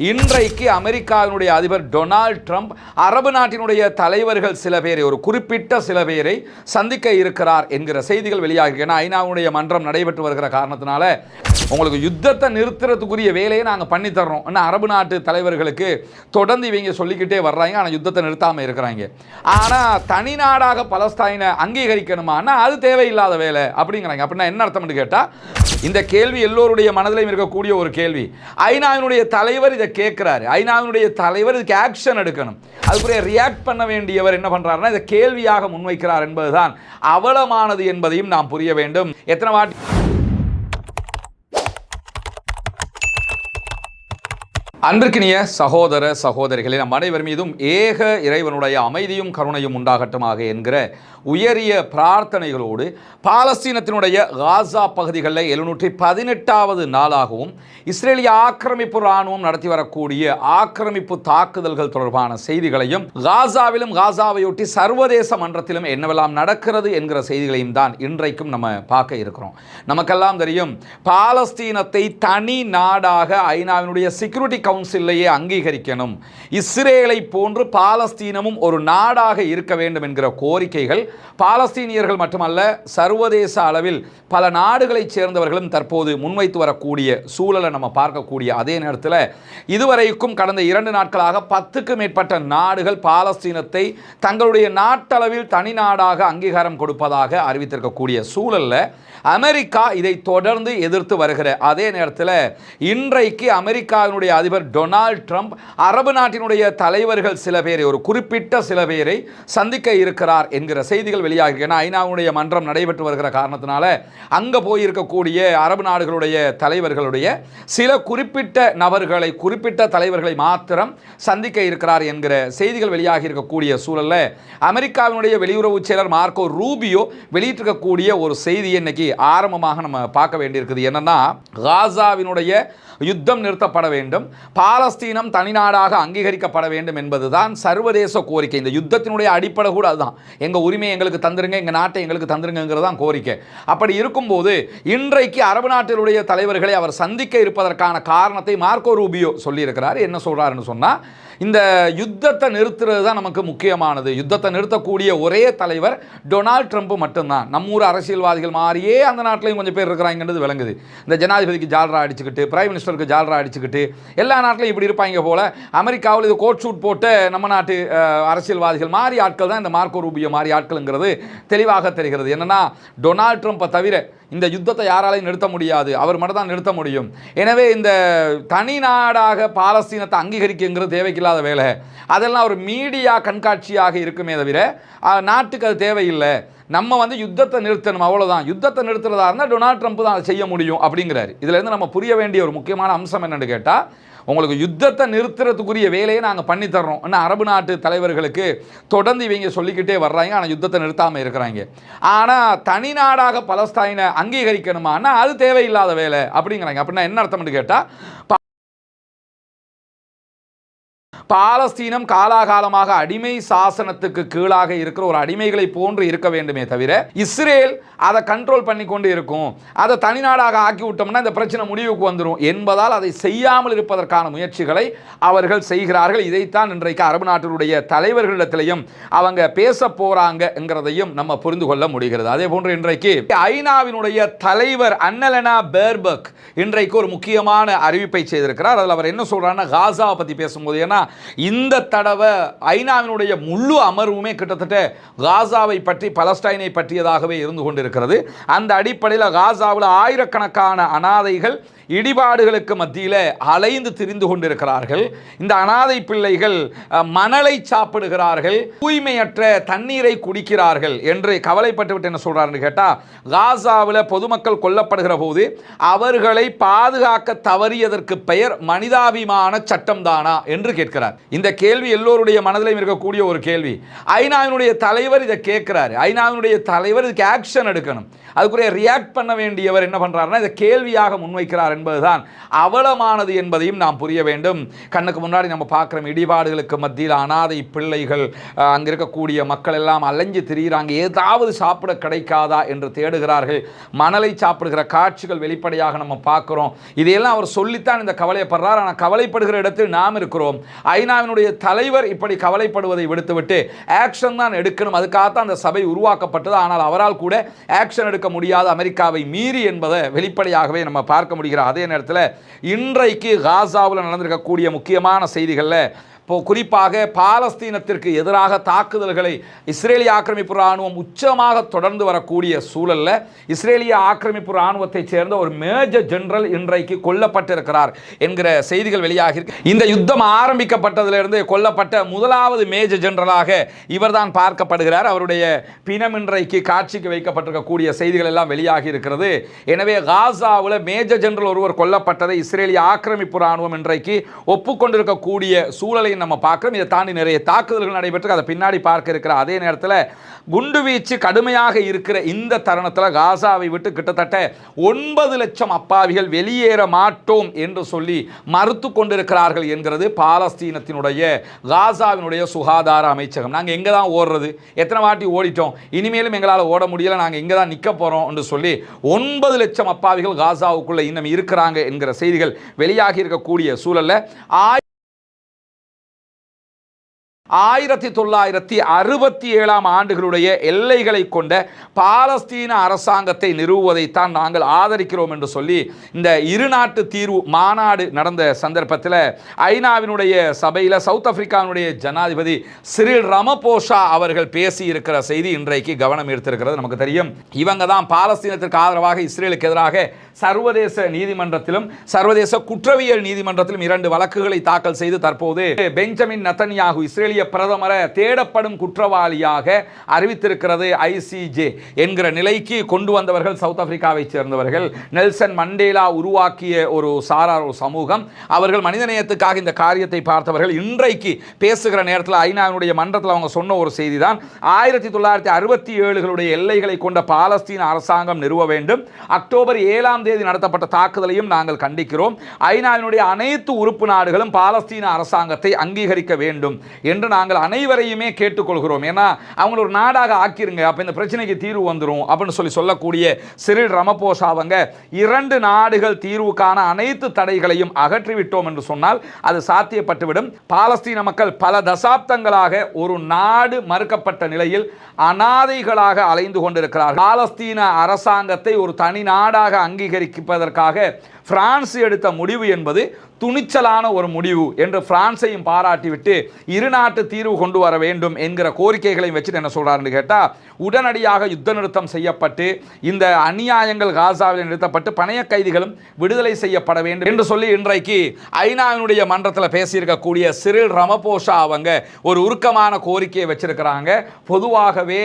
இன்றைக்கு அமெரிக்காவினுடைய அதிபர் டொனால்ட் ட்ரம்ப் அரபு நாட்டினுடைய தலைவர்கள் சில பேரை ஒரு குறிப்பிட்ட சில பேரை சந்திக்க இருக்கிறார் என்கிற செய்திகள் வெளியாகி ஏன்னா ஐநாவுடைய மன்றம் நடைபெற்று வருகிற காரணத்தினால உங்களுக்கு யுத்தத்தை நிறுத்துறதுக்குரிய வேலையை நாங்கள் பண்ணி தர்றோம். ஆனால் அரபு நாட்டு தலைவர்களுக்கு தொடர்ந்து இவங்க சொல்லிக்கிட்டே வர்றாங்க. ஆனால் யுத்தத்தை நிறுத்தாமல் இருக்கிறாங்க. ஆனால் தனி நாடாக பலஸ்தீனை அங்கீகரிக்கணுமானா அது தேவையில்லாத வேலை அப்படிங்கிறாங்க. அப்படின்னா என்ன அர்த்தம்னு கேட்டால் இந்த கேள்வி எல்லோருடைய மனதிலையும் இருக்கக்கூடிய ஒரு கேள்வி. ஐநாவினுடைய தலைவர் இதை கேட்குறாரு. ஐநாவினுடைய தலைவர் இதுக்கு ஆக்ஷன் எடுக்கணும். அதுக்குரிய ரியாக்ட் பண்ண வேண்டியவர் என்ன பண்ணுறாருன்னா இதை கேள்வியாக முன்வைக்கிறார் என்பதுதான் அவலமானது என்பதையும் நாம் புரிய வேண்டும். எத்தனை வாட்டி அன்பிற்கினிய சகோதர சகோதரிகளே நம் அனைவர் மீதும் ஏக இறைவனுடைய அமைதியும் கருணையும் உண்டாகட்டுமாக என்கிற உயரிய பிரார்த்தனைகளோடு பாலஸ்தீனத்தினுடைய காசா பகுதிகளில் எழுநூற்றி பதினெட்டாவது நாளாகவும் இஸ்ரேலிய ஆக்கிரமிப்பு இராணுவம் நடத்தி வரக்கூடிய ஆக்கிரமிப்பு தாக்குதல்கள் தொடர்பான செய்திகளையும் காசாவிலும் காசாவையொட்டி சர்வதேச மன்றத்திலும் என்னவெல்லாம் நடக்கிறது என்கிற செய்திகளையும் தான் இன்றைக்கும் நம்ம பார்க்க இருக்கிறோம். நமக்கெல்லாம் தெரியும் பாலஸ்தீனத்தை தனி நாடாக ஐநாவினுடைய செக்யூரிட்டி கவுன்சிலையே அங்கீகரிக்கணும். இஸ்ரேலை போன்று பாலஸ்தீனமும் ஒரு நாடாக இருக்க வேண்டும் என்கிற கோரிக்கைகள் பாலஸ்தீனியர்கள் மட்டுமல்ல சர்வதேச அளவில் பல நாடுகளைச் சேர்ந்தவர்களும் தற்போது முன்வைத்து வரக்கூடிய சூழலை நம்ம பார்க்கக்கூடிய அதே நேரத்தில் இதுவரைக்கும் கடந்த இரண்டு நாட்களாக பத்துக்கும் மேற்பட்ட நாடுகள் பாலஸ்தீனத்தை தங்களுடைய நாட்டளவில் தனி நாடாக அங்கீகாரம் கொடுப்பதாக அறிவித்திருக்கக்கூடிய சூழலில் அமெரிக்கா இதை தொடர்ந்து எதிர்த்து வருகிற அதே நேரத்தில் இன்றைக்கு அமெரிக்காவினுடைய அதிபர் டொனால்ட் ட்ரம்ப் அரபு நாட்டினுடைய தலைவர்கள் சில பேரை ஒரு குறிப்பிட்ட சில பேரை சந்திக்க இருக்கிறார் என்கிற செய்தி செய்திகள் வெளியாகிருக்கு ஏன்னா ஐநாவுடைய மன்றம் நடைபெற்று வருகிற காரணத்தினால அங்கே போயிருக்கக்கூடிய அரபு நாடுகளுடைய தலைவர்களுடைய சில குறிப்பிட்ட நபர்களை குறிப்பிட்ட தலைவர்களை மாத்திரம் சந்திக்க இருக்கிறார் என்கிற செய்திகள் வெளியாகி இருக்கக்கூடிய சூழல்ல அமெரிக்காவினுடைய வெளியுறவு செயலர் மார்க்கோ ரூபியோ வெளியிட்டிருக்கக்கூடிய ஒரு செய்தியை இன்னைக்கு ஆரம்பமாக நம்ம பார்க்க வேண்டியிருக்குது. என்னன்னா காசாவினுடைய யுத்தம் நிறுத்தப்பட வேண்டும் பாலஸ்தீனம் தனிநாடாக அங்கீகரிக்கப்பட வேண்டும் என்பதுதான் சர்வதேச கோரிக்கை. இந்த யுத்தத்தினுடைய அடிப்படை கூட அதுதான். எங்கள் உரிமையை எங்களுக்கு தந்துருங்க எங்கள் நாட்டை எங்களுக்கு தந்துருங்கிறது தான் கோரிக்கை. அப்படி இருக்கும்போது இன்றைக்கு அரபு நாட்டினுடைய தலைவர்களை அவர் சந்திக்க இருப்பதற்கான காரணத்தை மார்க்கோ ரூபியோ சொல்லியிருக்கிறார். என்ன சொல்கிறாருன்னு சொன்னால் இந்த யுத்தத்தை நிறுத்துறது தான் நமக்கு முக்கியமானது. யுத்தத்தை நிறுத்தக்கூடிய ஒரே தலைவர் டொனால்ட் ட்ரம்ப் மட்டும்தான். நம்ம ஊர் அரசியல்வாதிகள் மாதிரியே அந்த நாட்டிலையும் கொஞ்சம் பேர் இருக்கிறாங்கன்றது விளங்குது. இந்த ஜனாதிபதிக்கு ஜால்ரா அடிச்சுக்கிட்டு பிரைம் மினிஸ்டருக்கு ஜால்ரா அடிச்சுக்கிட்டு எல்லா நாட்டிலையும் இப்படி இருப்பாங்க போல அமெரிக்காவில் இது கோட் ஷூட் போட்டு நம்ம நாட்டு அரசியல்வாதிகள் மாதிரி ஆட்கள் தான் இந்த மார்க்கோ ரூபியோ மாதிரி ஆட்களுங்கிறது தெளிவாக தெரிகிறது. என்னென்னா டொனால்ட் ட்ரம்ப்பை தவிர இந்த யுத்தத்தை யாராலையும் நிறுத்த முடியாது. அவர் மட்டும் தான் நிறுத்த முடியும். எனவே இந்த தனி நாடாக பாலஸ்தீனத்தை அங்கீகரிக்குங்கிறது தேவைக்கில்லாத வேலை அதெல்லாம் ஒரு மீடியா கண்காட்சியாக இருக்குமே தவிர நாட்டுக்கு அது தேவையில்லை. நம்ம வந்து யுத்தத்தை நிறுத்தணும் அவ்வளோதான் யுத்தத்தை நிறுத்துறதா இருந்தால் டொனால்ட் ட்ரம்ப் தான் அதை செய்ய முடியும் அப்படிங்கிறாரு. இதுலேருந்து நம்ம புரிய வேண்டிய ஒரு முக்கியமான அம்சம் என்னென்னு கேட்டால் உங்களுக்கு யுத்தத்தை நிறுத்துறதுக்குரிய வேலையை நாங்கள் பண்ணித்தர்றோம் இன்னும் ஆனால் அரபு நாட்டு தலைவர்களுக்கு தொடர்ந்து இவங்க சொல்லிக்கிட்டே வர்றாங்க. ஆனால் யுத்தத்தை நிறுத்தாமல் இருக்கிறாங்க. ஆனால் தனி நாடாக பலஸ்தாயினை அங்கீகரிக்கணுமானா அது தேவையில்லாத வேலை அப்படிங்கிறாங்க. அப்படின்னா என்ன அர்த்தம்னு கேட்டால் பாலஸ்தீனம் காலாகாலமாக அடிமை சாசனத்துக்கு கீழாக இருக்கிற ஒரு அடிமைகளை போன்று இருக்க வேண்டுமே தவிர இஸ்ரேல் அதை கண்ட்ரோல் பண்ணி கொண்டு இருக்கும். அதை தனிநாடாக ஆக்கி விட்டோம்னா இந்த பிரச்சனை முடிவுக்கு வந்துடும் என்பதால் அதை செய்யாமல் இருப்பதற்கான முயற்சிகளை அவர்கள் செய்கிறார்கள். இதைத்தான் இன்றைக்கு அரபு நாட்டினுடைய தலைவர்களிடத்திலையும் அவங்க பேச போறாங்கிறதையும் நம்ம புரிந்து கொள்ள முடிகிறது. அதே போன்று இன்றைக்கு ஐநாவினுடைய தலைவர் அன்னலனா பேர்பக் இன்றைக்கு ஒரு முக்கியமான அறிவிப்பை செய்திருக்கிறார். அதில் அவர் என்ன சொல்றாருன்னா காசாவை பற்றி பேசும்போது ஏன்னா இந்த தடவை ஐநாவினுடைய முழு அமர்வுமே கிட்டத்தட்ட காசாவை பற்றி பலஸ்டைனை பற்றியதாகவே இருந்து கொண்டிருக்கிறது. அந்த அடிப்படையில் காசாவில் ஆயிரக்கணக்கான அனாதைகள் இடிபாடுகளுக்கு மத்தியில் அலைந்து திரிந்து கொண்டிருக்கிறார்கள். இந்த அனாதை பிள்ளைகள் மணலை சாப்பிடுகிறார்கள் தூய்மையற்ற தண்ணீரை குடிக்கிறார்கள் என்று கவலைப்பட்டுவிட்டு என்ன சொல்கிறாருன்னு கேட்டால் காசாவில் பொதுமக்கள் கொல்லப்படுகிற போது அவர்களை பாதுகாக்க தவறியதற்கு பெயர் மனிதாபிமான சட்டம் தானா என்று கேட்கிறார். இந்த கேள்வி எல்லோருடைய மனதிலையும் இருக்கக்கூடிய ஒரு கேள்வி. ஐநாவினுடைய தலைவர் இதை கேட்கிறாரு. ஐநாவினுடைய தலைவர் இதுக்கு ஆக்ஷன் எடுக்கணும். அதுக்குரிய ரியாக்ட் பண்ண வேண்டியவர் என்ன பண்ணுறாருன்னா இதை கேள்வியாக முன்வைக்கிறார் செய்கிறார் என்பதுதான் அவலமானது என்பதையும் நாம் புரிய வேண்டும். கண்ணுக்கு முன்னாடி நம்ம பார்க்குறோம் இடிபாடுகளுக்கு மத்தியில் அனாதை பிள்ளைகள் அங்கே இருக்கக்கூடிய மக்கள் எல்லாம் அலைஞ்சு திரியிறாங்க ஏதாவது சாப்பிட கிடைக்காதா என்று தேடுகிறார்கள். மணலை சாப்பிடுகிற காட்சிகள் வெளிப்படையாக நம்ம பார்க்குறோம். இதையெல்லாம் அவர் சொல்லித்தான் இந்த கவலைப்படுறார் ஆனால் கவலைப்படுகிற இடத்தில் நாம் இருக்கிறோம். ஐநாவினுடைய தலைவர் இப்படி கவலைப்படுவதை விடுத்துவிட்டு ஆக்ஷன் தான் எடுக்கணும். அதுக்காகத்தான் அந்த சபை உருவாக்கப்பட்டது. ஆனால் அவரால் கூட ஆக்ஷன் எடுக்க முடியாத அமெரிக்காவை மீறி என்பதை வெளிப்படையாகவே நம்ம பார்க்க முடிகிறார் அதே நேரத்தில் இன்றைக்கு காசாவில் நடந்திருக்கக்கூடிய முக்கியமான செய்திகளில் இப்போ குறிப்பாக பாலஸ்தீனத்திற்கு எதிராக தாக்குதல்களை இஸ்ரேலிய ஆக்கிரமிப்பு ராணுவம் உச்சமாக தொடர்ந்து வரக்கூடிய சூழலில் இஸ்ரேலிய ஆக்கிரமிப்பு இராணுவத்தைச் சேர்ந்த ஒரு மேஜர் ஜெனரல் இன்றைக்கு கொல்லப்பட்டிருக்கிறார் என்கிற செய்திகள் வெளியாகி இருக்கு. இந்த யுத்தம் ஆரம்பிக்கப்பட்டதிலிருந்து கொல்லப்பட்ட முதலாவது மேஜர் ஜெனரலாக இவர்தான் பார்க்கப்படுகிறார் அவருடைய பிணம் இன்றைக்கு காட்சிக்கு வைக்கப்பட்டிருக்கக்கூடிய செய்திகள் எல்லாம் வெளியாகி இருக்கிறது எனவே காசாவில் மேஜர் ஜெனரல் ஒருவர் கொல்லப்பட்டதை இஸ்ரேலிய ஆக்கிரமிப்பு ராணுவம் இன்றைக்கு ஒப்புக்கொண்டிருக்கக்கூடிய சூழலை நம்ம பார்க்குறோம். இதை தாண்டி நிறைய தாக்குதல்கள் நடைபெற்று அதை பின்னாடி பார்க்க இருக்கிற அதே நேரத்தில் குண்டுவீச்சு கடுமையாக இருக்கிற இந்த தருணத்தில் காசாவை விட்டு கிட்டத்தட்ட ஒன்பது லட்சம் அப்பாவிகள் வெளியேற மாட்டோம் என்று சொல்லி மறுத்து கொண்டிருக்கிறார்கள் என்கிறது பாலஸ்தீனத்தினுடைய காசாவினுடைய சுகாதார அமைச்சகம். நாங்கள் எங்கே தான் ஓடுறது? எத்தனை வாட்டி ஓடிட்டோம்? இனிமேலும் எங்களால் ஓட முடியலை. நாங்கள் இங்கே தான் நிற்க போகிறோம் என்று சொல்லி ஒன்பது லட்சம் அப்பாவிகள் காசாவுக்குள்ளே இன்னும் இருக்கிறாங்க என்கிற செய்திகள் வெளியாகி இருக்கக்கூடிய சூழலில். ஆய் ஆயிரத்தி தொள்ளாயிரத்தி அறுபத்தி ஏழாம் ஆண்டுகளுடைய எல்லைகளை கொண்ட பாலஸ்தீன அரசாங்கத்தை நிறுவுவதைத்தான் நாங்கள் ஆதரிக்கிறோம் என்று சொல்லி இந்த இருநாட்டு தீர்வு மாநாடு நடந்த சந்தர்ப்பத்தில் ஐநாவினுடைய சபையில் சவுத் ஆப்பிரிக்காவினுடைய ஜனாதிபதி சிறில் ரமபோஷா அவர்கள் பேசி இருக்கிற செய்தி இன்றைக்கு கவனம் ஈர்த்திருக்கிறது. நமக்கு தெரியும் இவங்க தான் பாலஸ்தீனத்திற்கு ஆதரவாக இஸ்ரேலுக்கு எதிராக சர்வதேச நீதிமன்றத்திலும் சர்வதேச குற்றவியல் நீதிமன்றத்திலும் இரண்டு வழக்குகளை தாக்கல் செய்து தற்போது பெஞ்சமின் நத்தன்யாகு ஆஸ்திரேலிய பிரதமரை தேடப்படும் குற்றவாளியாக அறிவித்திருக்கிறது ஐசிஜே என்கிற நிலைக்கு கொண்டு வந்தவர்கள் சவுத் ஆப்பிரிக்காவைச் சேர்ந்தவர்கள். நெல்சன் மண்டேலா உருவாக்கிய ஒரு சாரார் ஒரு சமூகம். அவர்கள் மனிதநேயத்துக்காக இந்த காரியத்தை பார்த்தவர்கள் இன்றைக்கு பேசுகிற நேரத்தில் ஐநாவினுடைய மன்றத்தில் அவங்க சொன்ன ஒரு செய்தி தான் ஆயிரத்தி தொள்ளாயிரத்தி அறுபத்தி ஏழுகளுடைய எல்லைகளை கொண்ட பாலஸ்தீன அரசாங்கம் நிறுவ வேண்டும். அக்டோபர் ஏழாம் தேதி நடத்தப்பட்ட தாக்குதலையும் நாங்கள் கண்டிக்கிறோம். ஐநாவினுடைய அனைத்து உறுப்பு நாடுகளும் பாலஸ்தீன அரசாங்கத்தை அங்கீகரிக்க வேண்டும் என்று என்று நாங்கள் அனைவரையுமே கேட்டுக்கொள்கிறோம். ஏன்னா அவங்கள ஒரு நாடாக ஆக்கிருங்க அப்போ இந்த பிரச்சனைக்கு தீர்வு வந்துடும் அப்படின்னு சொல்லி சொல்லக்கூடிய சிறில் ரமபோசா அவங்க இரண்டு நாடுகள் தீர்வுக்கான அனைத்து தடைகளையும் அகற்றிவிட்டோம் என்று சொன்னால் அது சாத்தியப்பட்டுவிடும். பாலஸ்தீன மக்கள் பல தசாப்தங்களாக ஒரு நாடு மறுக்கப்பட்ட நிலையில் அனாதைகளாக அலைந்து கொண்டிருக்கிறார்கள். பாலஸ்தீன அரசாங்கத்தை ஒரு தனி நாடாக அங்கீகரிப்பதற்காக பிரான்ஸ் எடுத்த முடிவு என்பது துணிச்சலான ஒரு முடிவு என்று பிரான்ஸையும் பாராட்டிவிட்டு இரு நாட்டு தீர்வு கொண்டு வர வேண்டும் என்கிற கோரிக்கைகளையும் வச்சுட்டு என்ன சொல்றாருன்னு கேட்டால் உடனடியாக யுத்த நிறுத்தம் செய்யப்பட்டு இந்த அநியாயங்கள் காசாவில் நிறுத்தப்பட்டு பணைய கைதிகளும் விடுதலை செய்யப்பட வேண்டும் என்று சொல்லி இன்றைக்கு ஐநாவினுடைய மன்றத்தில் பேசியிருக்கக்கூடிய சிறில் ரமபோஷா அவங்க ஒரு உருக்கமான கோரிக்கையை வச்சிருக்கிறாங்க. பொதுவாகவே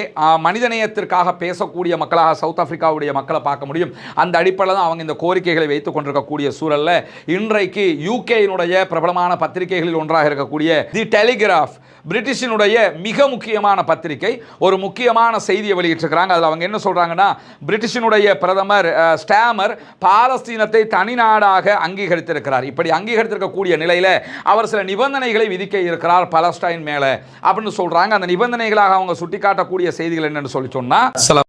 மனிதநேயத்திற்காக பேசக்கூடிய மக்களாக சவுத் ஆப்பிரிக்காவுடைய மக்களை பார்க்க முடியும். அந்த அடிப்படையில் தான் அவங்க இந்த கோரிக்கைகளை வைத்துக் கொண்டிருக்கக்கூடிய சூழலில் இன்றைக்கு யூகேயினுடைய பிரபலமான பத்திரிகைகளில் ஒன்றாக இருக்கக்கூடிய தி டெலிகிராஃப் பிரிட்டிஷினுடைய மிக முக்கியமான பத்திரிகை. ஒரு முக்கியமான செய்தியை வெளியிட்டிருக்கிறாங்க. அதில் அவங்க என்ன சொல்றாங்கன்னா பிரிட்டிஷினுடைய பிரதமர் ஸ்டாமர் பாலஸ்தீனத்தை தனிநாடாக அங்கீகரித்திருக்கிறார். இப்படி அங்கீகரித்திருக்கக்கூடிய நிலையில் அவர் சில நிபந்தனைகளை விதிக்க இருக்கிறார் பலஸ்டைன் மேலே. அப்படின்னு சொல்றாங்க. அந்த நிபந்தனைகளாக அவங்க சுட்டிக்காட்டக்கூடிய செய்திகள் என்னென்னு சொல்லி சொன்னால்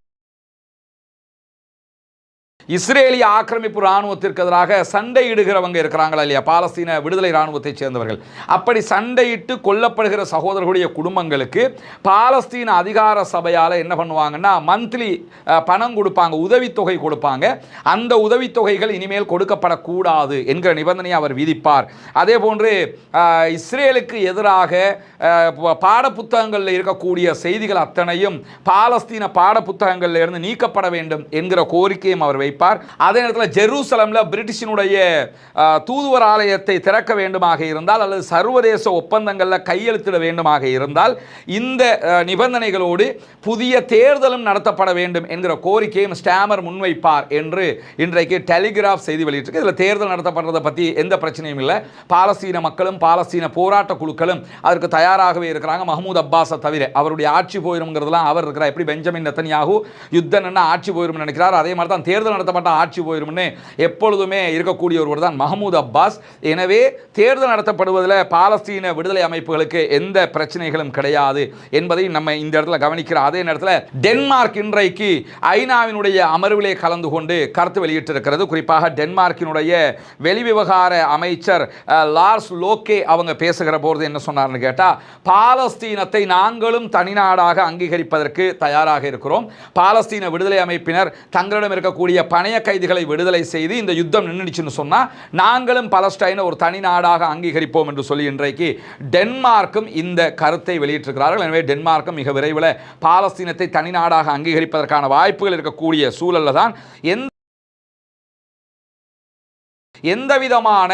இஸ்ரேலிய ஆக்கிரமிப்பு ராணுவத்திற்கு எதிராக சண்டையிடுகிறவங்க இருக்கிறாங்களா இல்லையா? பாலஸ்தீன விடுதலை இராணுவத்தைச் சேர்ந்தவர்கள். அப்படி சண்டையிட்டு கொல்லப்படுகிற சகோதரர்களுடைய குடும்பங்களுக்கு பாலஸ்தீன அதிகார சபையால் என்ன பண்ணுவாங்கன்னா மந்த்லி பணம் கொடுப்பாங்க உதவித்தொகை கொடுப்பாங்க. அந்த உதவித்தொகைகள் இனிமேல் கொடுக்கப்படக்கூடாது என்கிற நிபந்தனையை அவர் விதிப்பார். அதே போன்று இஸ்ரேலுக்கு எதிராக பாடப்புத்தகங்களில் இருக்கக்கூடிய செய்திகள் அத்தனையும் பாலஸ்தீன பாடப்புத்தகங்களில் இருந்து நீக்கப்பட வேண்டும் என்கிற கோரிக்கையும் அவர் வைப்பார். அதே நேரத்தில் ஜெருசலமில் பிரிட்டிஷினுடைய தூதுவர் ஆலயத்தை திறக்க வேண்டுமாக இருந்தால் அல்லது சர்வதேச ஒப்பந்தங்களில் கையெழுத்திட வேண்டுமாக இருந்தால் இந்த நிபந்தனைகளோடு புதிய தேர்தலும் நடத்தப்பட வேண்டும் என்கிற கோரிக்கையும் ஸ்டாமர் முன்வைப்பார் என்று இன்றைக்கு டெலிகிராஃப் செய்தி வெளியிட்டிருக்கு. இதில் தேர்தல் நடத்தப்படுறதை பற்றி எந்த பிரச்சனையும் இல்லை. பாலஸ்தீன மக்களும் பாலஸ்தீன போராட்ட குழுக்களும் அதற்கு தயாராகவே இருக்கிறாங்க. மஹமூத் அப்பாஸை தவிர அவருடைய ஆட்சி போயிருங்கிறதுலாம் அவர் இருக்கிறார். எப்படி பெஞ்சமின் நெத்தன்யாகு யுத்தம் என்ன ஆட்சி போயிரும் நினைக்கிறார். அதே மாதிரி தான் தேர்தல் நடத்தப்பட்ட ஆட்சி போயிரும்னு எப்பொழுதுமே இருக்கக்கூடிய ஒருவர் தான் மஹமூத் அப்பாஸ். எனவே தேர்தல் நடத்தப்படுவதில் பாலஸ்தீன விடுதலை அமைப்புகளுக்கு எந்த பிரச்சனைகளும் கிடையாது என்பதை நம்ம இந்த இடத்துல கவனிக்கிற அதே நேரத்தில் டென்மார்க் இன்றைக்கு ஐநாவினுடைய அமர்விலே கலந்து கொண்டு கருத்து வெளியிட்டிருக்கிறது. குறிப்பாக டென்மார்க்கினுடைய வெளிவிவகார அமைச்சர் லார்ஸ் லோக்கே அவங்க பேசுகிற போது என்ன சொன்னார்னு கேட்டால் பாலஸ்தீனத்தை நாங்களும் தனிநாடாக அங்கீகரிப்பதற்கு தயாராக இருக்கிறோம். பாலஸ்தீன விடுதலை அமைப்பினர் தங்களிடம் இருக்கக்கூடிய பணைய கைதிகளை விடுதலை செய்து இந்த யுத்தம் நின்றுச்சுன்னு சொன்னால் நாங்களும் பலஸ்டைனை ஒரு தனி நாடாக அங்கீகரிப்போம் என்று சொல்லி இன்றைக்கு டென்மார்க்கும் இந்த கருத்தை வெளியிட்டிருக்கிறார்கள். எனவே டென்மார்க்கும் மிக விரைவில் பாலஸ்தீனத்தை தனி நாடாக அங்கீகரிப்பதற்கான வாய்ப்புகள் இருக்கக்கூடிய சூழலில் தான் எந்த எந்த விதமான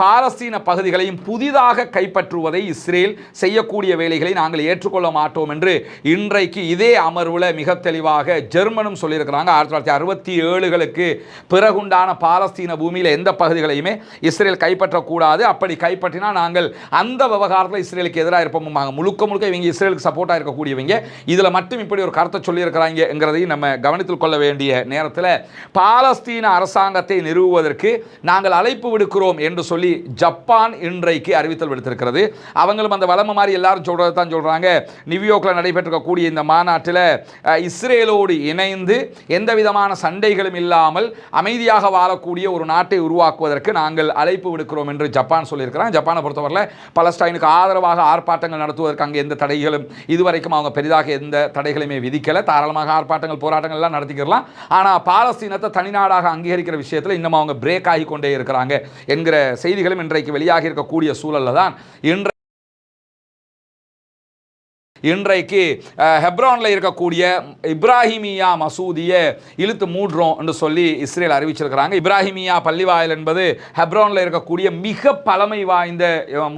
பாலஸ்தீன பகுதிகளையும் புதிதாக கைப்பற்றுவதை இஸ்ரேல் செய்யக்கூடிய வேலைகளை நாங்கள் ஏற்றுக்கொள்ள மாட்டோம் என்று இன்றைக்கு இதே அமர்வில் மிக தெளிவாக ஜெர்மனும் சொல்லியிருக்கிறாங்க. ஆயிரத்தி தொள்ளாயிரத்தி அறுபத்தி ஏழுகளுக்கு பிறகுண்டான பாலஸ்தீன பூமியில் எந்த பகுதிகளையுமே இஸ்ரேல் கைப்பற்றக்கூடாது. அப்படி கைப்பற்றினால் நாங்கள் அந்த விவகாரத்தில் இஸ்ரேலுக்கு எதிராக இருப்போமாங்க முழுக்க முழுக்க இவங்க இஸ்ரேலுக்கு சப்போர்ட்டாக இருக்கக்கூடியவங்க. இதில் மட்டும் இப்படி ஒரு கருத்தை சொல்லியிருக்கிறாங்கிறதையும் நம்ம கவனத்தில் கொள்ள வேண்டிய நேரத்தில் பாலஸ்தீன அரசாங்கத்தை நிறுவுவதற்கு நாங்கள் நாங்கள் அழைப்பு விடுக்கிறோம் என்று சொல்லி ஜப்பான் இன்றைக்கு அறிவித்தல் விடுத்திருக்கிறது. அவங்களும் அந்த வளமை மாதிரி எல்லாரும் சொல்கிறது தான் சொல்கிறாங்க நியூயார்க்கில் நடைபெற்றிருக்கக்கூடிய இந்த மாநாட்டில் இஸ்ரேலோடு இணைந்து எந்த விதமான சண்டைகளும் இல்லாமல் அமைதியாக வாழக்கூடிய ஒரு நாட்டை உருவாக்குவதற்கு நாங்கள் அழைப்பு விடுக்கிறோம் என்று ஜப்பான் சொல்லியிருக்கிறாங்க. ஜப்பானை பொறுத்தவரையில் பலஸ்டைனுக்கு ஆதரவாக ஆர்ப்பாட்டங்கள் நடத்துவதற்கு அங்கே எந்த தடைகளும் இதுவரைக்கும் அவங்க பெரிதாக எந்த தடைகளையுமே விதிக்கலை. தாராளமாக ஆர்ப்பாட்டங்கள் போராட்டங்கள் எல்லாம் நடத்திக்கிறலாம் ஆனால் பாலஸ்தீனத்தை தனிநாடாக அங்கீகரிக்கிற விஷயத்தில் இன்னும் அவங்க பிரேக் ஆகி கொண்டே இருக்கிறாங்க என்கிற செய்திகளும் இன்றைக்கு வெளியாகி இருக்கக்கூடிய சூழலில் தான். இன்று இன்றைக்கு ஹெப்ரானில் இருக்கக்கூடிய இப்ராஹிமியா மசூதியை இழுத்து மூடுறோம் என்று சொல்லி இஸ்ரேல் அறிவிச்சிருக்கிறாங்க. இப்ராஹிமியா பள்ளிவாயல் என்பது ஹெப்ரானில் இருக்கக்கூடிய மிக பழமை வாய்ந்த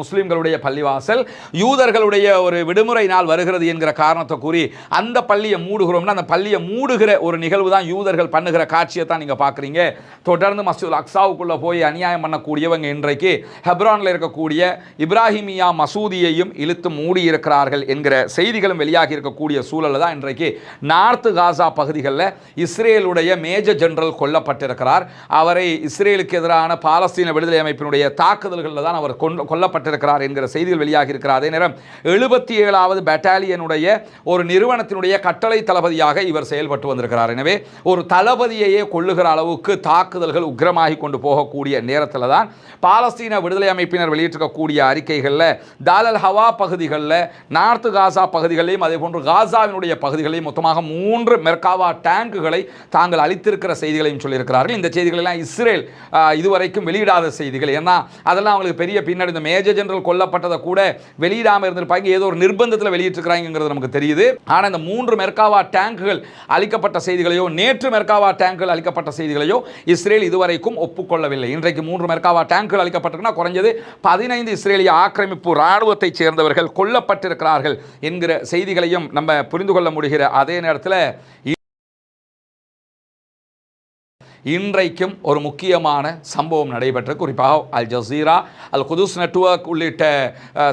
முஸ்லீம்களுடைய பள்ளிவாசல். யூதர்களுடைய ஒரு விடுமுறை நாள் வருகிறது என்கிற காரணத்தை கூறி அந்த பள்ளியை மூடுகிறோம்னா அந்த பள்ளியை மூடுகிற ஒரு நிகழ்வு தான் யூதர்கள் பண்ணுகிற காட்சியை தான் நீங்கள் பார்க்குறீங்க. தொடர்ந்து மசூல் அக்ஸாவுக்குள்ளே போய் அநியாயம் பண்ணக்கூடியவங்க இன்றைக்கு ஹெப்ரானில் இருக்கக்கூடிய இப்ராஹிமியா மசூதியையும் இழுத்து மூடியிருக்கிறார்கள் என்கிற செய்திகளும் வெளியாகி இருக்கக்கூடிய சூழலில் தான் இன்றைக்கு நார்த்து காசா பகுதிகளில் இஸ்ரேலுடைய மேஜர் ஜெனரல் கொல்லப்பட்டிருக்கிறார். அவரை இஸ்ரேலுக்கு எதிரான பாலஸ்தீன விடுதலை அமைப்பினுடைய தாக்குதல்களில் தான் அவர் கொண்டு கொல்லப்பட்டிருக்கிறார் என்கிற செய்திகள் வெளியாகி இருக்கிறார் அதே நேரம் எழுபத்தி ஏழாவது பெட்டாலியனுடைய ஒரு நிறுவனத்தினுடைய கட்டளை தளபதியாக இவர் செயல்பட்டு வந்திருக்கிறார். எனவே ஒரு தளபதியையே கொள்ளுகிற அளவுக்கு தாக்குதல்கள் உக்கிரமாகி கொண்டு போகக்கூடிய நேரத்தில் தான் பாலஸ்தீன விடுதலை அமைப்பினர் வெளியிட்டிருக்கக்கூடிய அறிக்கைகளில் தாலல் ஹவா பகுதிகளில் நார்த்து காசா பகுதிகளையும் அதே போன்று காசாவினுடைய பகுதிகளையும் மொத்தமாக மூன்று மெர்காவா டேங்குகளை தாங்கள் அளித்திருக்கிற செய்திகளையும் சொல்லியிருக்கிறார்கள். இந்த செய்திகளெல்லாம் இஸ்ரேல் இதுவரைக்கும் வெளியிடாத செய்திகள். ஏன்னா அதெல்லாம் அவங்களுக்கு பெரிய பின்னாடி இந்த மேஜர் ஜெனரல் கொல்லப்பட்டதை கூட வெளியிடாமல் இருந்திருப்பாங்க ஏதோ ஒரு நிர்பந்தத்தில் வெளியிட்டிருக்கிறாங்கிறது நமக்கு தெரியுது. ஆனால் இந்த மூன்று மெர்காவா டேங்குகள் அளிக்கப்பட்ட செய்திகளையோ நேற்று மெர்காவா டேங்குகள் அளிக்கப்பட்ட செய்திகளையோ இஸ்ரேல் இதுவரைக்கும் ஒப்புக்கொள்ளவில்லை. இன்றைக்கு மூன்று மெர்காவா டேங்குகள் அளிக்கப்பட்டிருக்குன்னா குறைஞ்சது பதினைந்து இஸ்ரேலிய ஆக்கிரமிப்பு இராணுவத்தைச் சேர்ந்தவர்கள் கொல்லப்பட்டிருக்கிறார்கள் என்கிற செய்திகளையும் நம்ம புரிந்து கொள்ள முடிகிற அதே நேரத்தில் இன்றைக்கும் ஒரு முக்கியமான சம்பவம் நடைபெற்ற குறிப்பாக Al Jazeera Al Quds network உள்ளிட்ட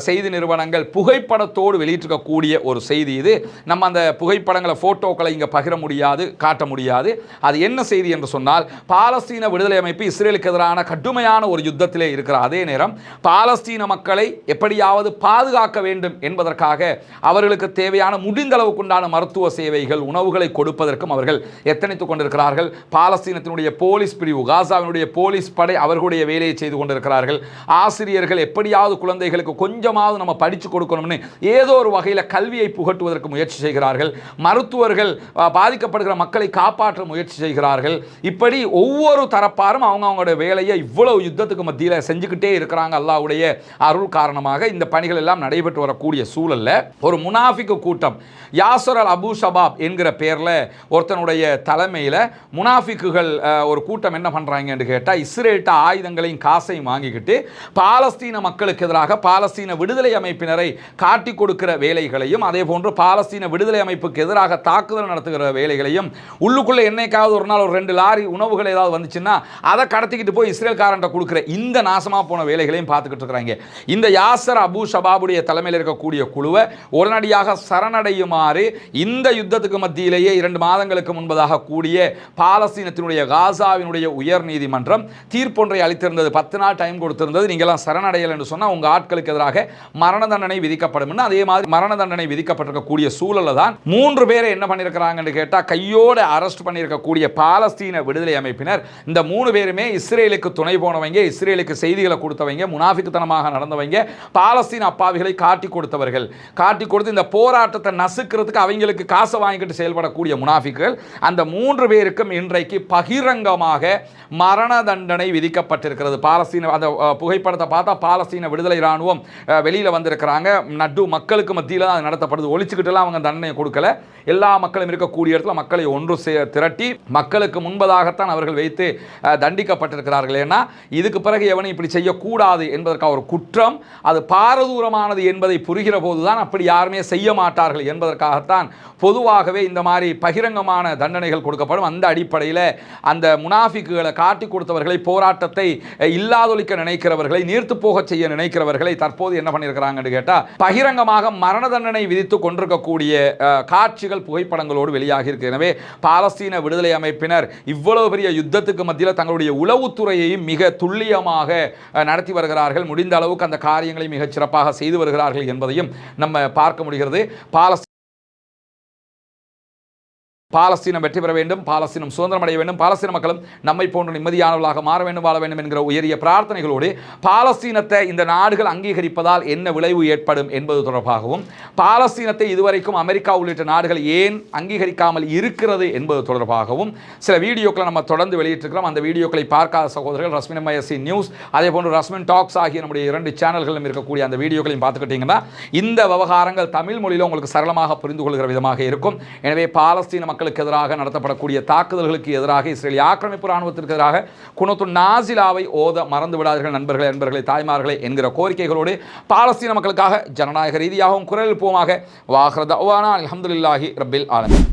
செய்தி நிறுவனங்கள் புகைப்படத்தோடு வெளியிட்டிருக்கக்கூடிய ஒரு செய்தி இது. நம்ம அந்த புகைப்படங்களை ஃபோட்டோக்களை இங்கே பகிர முடியாது காட்ட முடியாது. அது என்ன செய்தி என்று சொன்னால் பாலஸ்தீன விடுதலை அமைப்பு இஸ்ரேலுக்கு எதிரான கடுமையான ஒரு யுத்தத்திலே இருக்கிற அதே நேரம் பாலஸ்தீன மக்களை எப்படியாவது பாதுகாக்க வேண்டும் என்பதற்காக அவர்களுக்கு தேவையான முடிந்த அளவுக்குண்டான மருத்துவ சேவைகள் உணவுகளை கொடுப்பதற்கும் அவர்கள் எத்தனைத்துக் கொண்டிருக்கிறார்கள். பாலஸ்தீனத்தினுடைய போலீஸ் பிரிவு காசாவினுடைய போலீஸ் படை அவர்களுடைய வேலையை செய்து கொண்டிருக்கிறார்கள். ஆசிரியர்கள் எப்படியாவது குழந்தைகளுக்கு கொஞ்சமாவது நம்ம படித்து கொடுக்கணும்னு ஏதோ ஒரு வகையில் கல்வியை புகட்டுவதற்கு முயற்சி செய்கிறார்கள். மருத்துவர்கள் பாதிக்கப்படுகிற மக்களை காப்பாற்ற முயற்சி செய்கிறார்கள். இப்படி ஒவ்வொரு தரப்பாரும் அவங்க அவங்களோட வேலையை இவ்வளவு யுத்தத்துக்கு மத்தியில் செஞ்சுக்கிட்டே இருக்கிறாங்க அல்லாவுடைய அருள் காரணமாக. இந்த பணிகள் எல்லாம் நடைபெற்று வரக்கூடிய சூழல்ல ஒரு முனாஃபிக்கு கூட்டம் யாசர் அல் அபு ஷபாப் என்கிற பேரில் ஒருத்தனுடைய தலைமையில் முனாஃபிக்குகள் ஒரு கூட்டம் என்ன பண்ணுறாங்கன்னு கேட்டால் இஸ்ரேல்கிட்ட ஆயுதங்களையும் காசையும் வாங்கிக்கிட்டு பாலஸ்தீன மக்களுக்கு எதிராக பாலஸ்தீன விடுதலை அமைப்பினரை காட்டி கொடுக்கிற வேலைகளையும் அதே போன்று பாலஸ்தீன விடுதலை அமைப்புக்கு எதிராக தாக்குதல் நடத்துகிற வேலைகளையும் உள்ளுக்குள்ளே என்னைக்காவது ஒரு நாள் ஒரு ரெண்டு லாரி உணவுகள் ஏதாவது வந்துச்சுன்னா அதை கடத்திக்கிட்டு போய் இஸ்ரேல்காரன்ட்ட கொடுக்குற இந்த நாசமாக போன வேலைகளையும் பார்த்துக்கிட்டு இருக்கிறாங்க. இந்த யாசர் அபு ஷபாபுடைய தலைமையில் இருக்கக்கூடிய குழுவை உடனடியாக சரணடையுமாறு இந்த யுத்தத்துக்கு மத்தியிலேயே இரண்டு மாதங்களுக்கு முன்பதாக கூடிய பாலஸ்தீனத்தினுடைய காசாவினுடைய உயர் நீதிமன்றம் தீர்ப்பொன்றை அளித்திருந்தது. பத்து நாள் டைம் கொடுத்திருந்தது. நீங்களாம் சரணடையல் என்று சொன்னால் உங்கள் ஆட்களுக்கு எதிராக மரண தண்டனை விதிக்கப்படும் அதே மாதிரி மரண தண்டனை விதிக்கப்பட்டிருக்கக்கூடிய சூழலில் தான் மூன்று பேரை என்ன பண்ணியிருக்கிறாங்கன்னு கேட்டால் கையோட அரெஸ்ட் பண்ணியிருக்கக்கூடிய பாலஸ்தீன விடுதலை அமைப்பினர். இந்த மூணு பேருமே இஸ்ரேலுக்கு துணை போனவங்க இஸ்ரேலுக்கு செய்திகளை கொடுத்தவங்க முனாஃபிக்குத்தனமாக நடந்தவங்க பாலஸ்தீன அப்பாவிகளை காட்டி கொடுத்தவர்கள். காட்டி கொடுத்து இந்த போராட்டத்தை நசுக்கிறதுக்கு அவங்களுக்கு காசை வாங்கிட்டு செயல்படக்கூடிய முனாஃபிக்குகள். அந்த மூன்று பேருக்கும் இன்றைக்கு பகிர் பகிரங்கமாக மரண தண்டனை விதிக்கப்பட்டிருக்கிறது. பாலஸ்தீன அந்த புகைப்படத்தை பார்த்தா பாலஸ்தீன விடுதலை இராணுவம் வெளியில் வெளியில வந்திருக்கிறாங்க. நட்டு மக்களுக்கு மத்தியில் தான் அது நடத்தப்படுது. ஒழிச்சுக்கிட்டுலாம் அவங்க தண்டனை கொடுக்கல. எல்லா மக்களும் இருக்கக்கூடிய இடத்துல மக்களை ஒன்று சே- திரட்டி மக்களுக்கு முன்பதாகத்தான் அவர்கள் வைத்து தண்டிக்கப்பட்டிருக்கிறார்கள். ஏன்னா இதுக்கு பிறகு எவனும் இப்படி செய்யக்கூடாது என்பதற்காக ஒரு குற்றம் அது பாரதூரமானது என்பதை புரிகிற போதுதான் அப்படி யாருமே செய்ய மாட்டார்கள் என்பதற்காகத்தான் பொதுவாகவே இந்த மாதிரி பகிரங்கமான தண்டனைகள் கொடுக்கப்படும். அந்த அடிப்படையில் அந்த முனாஃபிக்குகளை காட்டி கொடுத்தவர்களை போராட்டத்தை இல்லாதொழிக்க நினைக்கிறவர்களை நீர்த்து போக செய்ய நினைக்கிறவர்களை தற்போது என்ன பண்ணியிருக்கிறாங்கன்னு கேட்டால் பகிரங்கமாக மரண தண்டனை விதித்து கொண்டிருக்கக்கூடிய காட்சிகள் புகைப்படங்களோடு வெளியாகி இருக்கு. எனவே பாலஸ்தீன விடுதலை அமைப்பினர் இவ்வளவு பெரிய யுத்தத்துக்கு மத்தியில் தங்களுடைய உளவுத்துறையையும் மிக துல்லியமாக நடத்தி வருகிறார்கள். முடிந்த அளவுக்கு அந்த காரியங்களை மிகச் சிறப்பாக செய்து வருகிறார்கள் என்பதையும் நம்ம பார்க்க முடிகிறது. பாலஸ்தீன பாலஸ்தீனம் வெற்றி பெற வேண்டும் பாலஸ்தீனம் சுதந்திரம் அடைய வேண்டும் பாலஸ்தீன மக்களும் நம்மை போன்ற நிம்மதியானவர்களாக மாற வேண்டும் வாழ வேண்டும் என்கிற உயரிய பிரார்த்தனைகளோடு பாலஸ்தீனத்தை இந்த நாடுகள் அங்கீகரிப்பதால் என்ன விளைவு ஏற்படும் என்பது தொடர்பாகவும் பாலஸ்தீனத்தை இதுவரைக்கும் அமெரிக்கா உள்ளிட்ட நாடுகள் ஏன் அங்கீகரிக்காமல் இருக்கிறது என்பது தொடர்பாகவும் சில வீடியோக்களை நம்ம தொடர்ந்து வெளியிட்டிருக்கிறோம். அந்த வீடியோக்களை பார்க்காத சகோதரர்கள் ரஸ்மின் மயசி நியூஸ் அதே போன்று ரஸ்மின் டாக்ஸ் ஆகிய நம்முடைய இரண்டு சேனல்களும் இருக்கக்கூடிய அந்த வீடியோக்களையும் பார்த்துக்கிட்டிங்கன்னா இந்த விவகாரங்கள் தமிழ் மொழியில் உங்களுக்கு சரளமாக புரிந்து கொள்கிற விதமாக இருக்கும். எனவே பாலஸ்தீன மக்களுக்கு எதிராக நடத்தப்படக்கூடிய தாக்குதல்களுக்கு எதிராக இஸ்ரேலிய ஆக்கிரமிப்பு ராணுவத்திற்கு எதிராக குணத்து நாசிலாவை ஓத மறந்து விடாதீர்கள் நண்பர்களே நண்பர்களே தாய்மார்களே என்கிற கோரிக்கைகளோடு பாலஸ்தீன மக்களுக்காக ஜனநாயக ரீதியாகவும் குரல் எழுப்புவோமாக. வாஹ்ரத் அலமதுல்லாஹி ரபில் ஆலமீன்.